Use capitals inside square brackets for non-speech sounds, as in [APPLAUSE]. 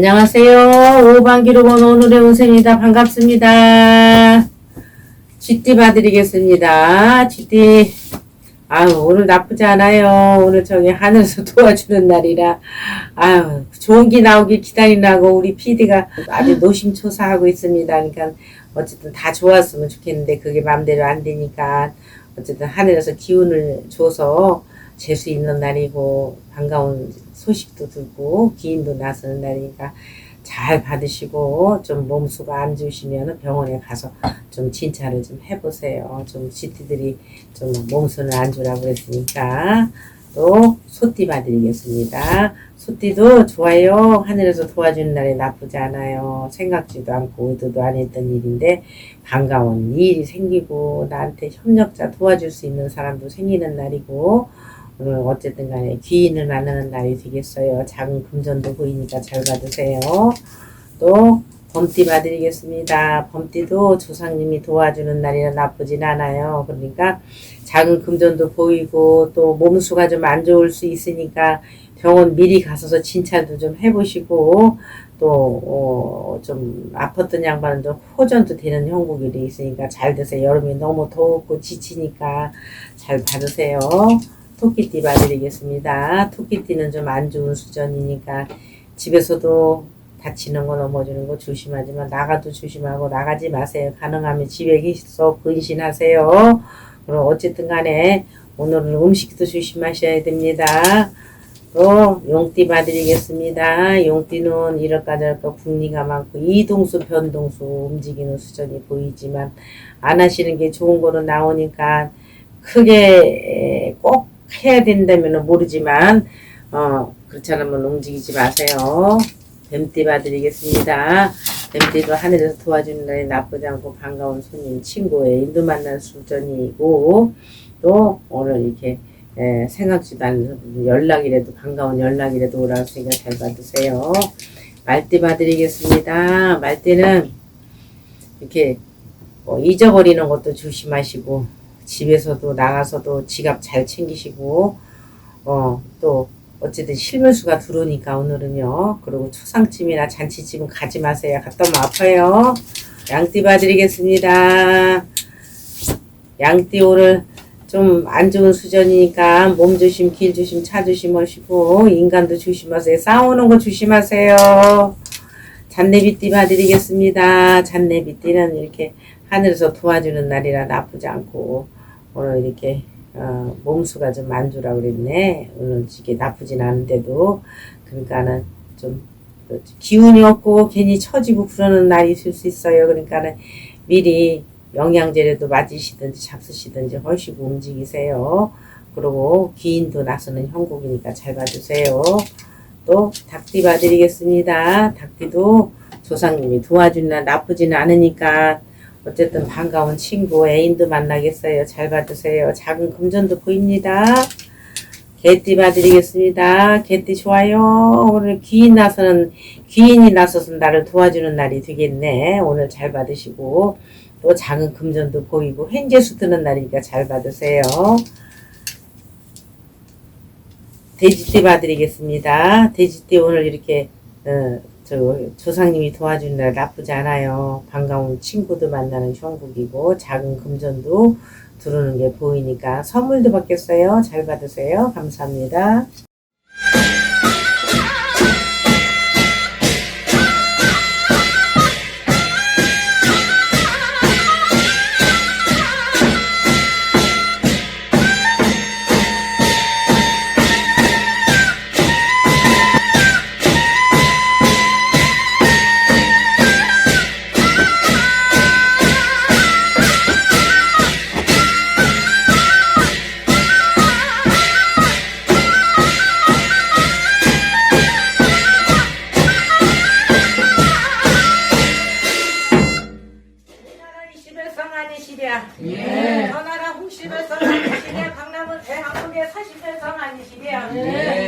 안녕하세요. 오반기로 번 오늘의 운세입니다. 반갑습니다. 쥐띠 봐드리겠습니다. 쥐띠, 아유, 오늘 나쁘지 않아요. 오늘 저기 하늘에서 [LAUGHS] 도와주는 날이라, 아유, 좋은 기 나오길 기다리라고 우리 PD가 아주 노심초사하고 있습니다. 그러니까 어쨌든 다 좋았으면 좋겠는데 그게 마음대로 안 되니까 어쨌든 하늘에서 기운을 줘서 재수 있는 날이고 반가운 소식도 듣고 기인도 나서는 날이니까 잘 받으시고 좀 몸수가 안 좋으시면 병원에 가서 좀 진찰을 좀 해보세요. 좀 지티들이 좀 몸수는 안 주라고 그랬으니까 또 소띠 봐드리겠습니다. 소띠도 좋아요. 하늘에서 도와주는 날이 나쁘지 않아요. 생각지도 않고 의도도 안 했던 일인데 반가운 일이 생기고 나한테 협력자 도와줄 수 있는 사람도 생기는 날이고 오늘 어쨌든 간에 귀인을 만나는 날이 되겠어요. 작은 금전도 보이니까 잘 받으세요. 또 범띠 봐드리겠습니다. 범띠도 조상님이 도와주는 날이라 나쁘진 않아요. 그러니까 작은 금전도 보이고 또 몸수가 좀 안 좋을 수 있으니까 병원 미리 가서서 진찰도 좀 해보시고 또좀 아팠던 양반은 좀 호전도 되는 형국일이 있으니까 잘 되세요. 여름이 너무 덥고 지치니까 잘 받으세요. 토끼띠 봐드리겠습니다. 토끼띠는 좀 안 좋은 수전이니까 집에서도 다치는 거 넘어지는 거 조심하지만 나가도 조심하고 나가지 마세요. 가능하면 집에 계셔서 근신하세요. 그럼 어쨌든 간에 오늘은 음식도 조심하셔야 됩니다. 또 용띠 봐드리겠습니다. 용띠는 이럴까 저럴까 국리가 많고 이동수 변동수 움직이는 수전이 보이지만 안 하시는 게 좋은 거로 나오니까 크게 꼭 해야 된다면 모르지만 어 그렇지 않으면 움직이지 마세요. 뱀띠 봐드리겠습니다. 뱀띠도 하늘에서 도와주는 날이 나쁘지 않고 반가운 손님 친구의 인도 만난 수전이고 또 오늘 이렇게 에, 생각지도 않은 연락이라도 반가운 연락이라도 오라고 하니까 잘 받으세요. 말띠 봐드리겠습니다. 말띠는 이렇게 뭐 잊어버리는 것도 조심하시고 집에서도 나가서도 지갑 잘 챙기시고 어 또 어쨌든 실물수가 들어오니까 오늘은요. 그리고 초상집이나 잔치집은 가지 마세요. 갔다 오면 아파요. 양띠 봐드리겠습니다. 양띠 오늘 좀 안 좋은 수전이니까 몸 조심 길 조심 차 조심하시고 인간도 조심하세요. 싸우는 거 조심하세요. 잔내비띠 봐드리겠습니다. 잔내비띠는 이렇게 하늘에서 도와주는 날이라 나쁘지 않고 오늘 이렇게 어, 몸수가 좀안 좋으라 그랬네. 오늘 이게 나쁘진 않은데도 그러니까는 좀 기운이 없고 괜히 처지고 그러는 날이 있을 수 있어요. 그러니까는 미리 영양제라도 맞으시든지 잡수시든지 하시고 움직이세요. 그리고 기인도 나서는 형국이니까 잘 봐주세요. 또 닭띠 봐드리겠습니다. 닭띠도 조상님이 도와주는 날 나쁘지는 않으니까 어쨌든 반가운 친구 애인도 만나겠어요. 잘 봐주세요. 작은 금전도 보입니다. 개띠 봐드리겠습니다. 개띠 좋아요. 오늘 귀인 나서는 귀인이 나서서 나를 도와주는 날이 되겠네. 오늘 잘 받으시고 또 작은 금전도 보이고 횡재수 뜨는 날이니까 잘 받으세요. 돼지띠 봐드리겠습니다. 돼지띠 오늘 이렇게 어, 저 조상님이 도와주는 날 나쁘지 않아요. 반가운 친구도 만나는 형국이고 작은 금전도 들어오는 게 보이니까 선물도 받겠어요. 잘 받으세요. 감사합니다. 341장 아니시게요. 네.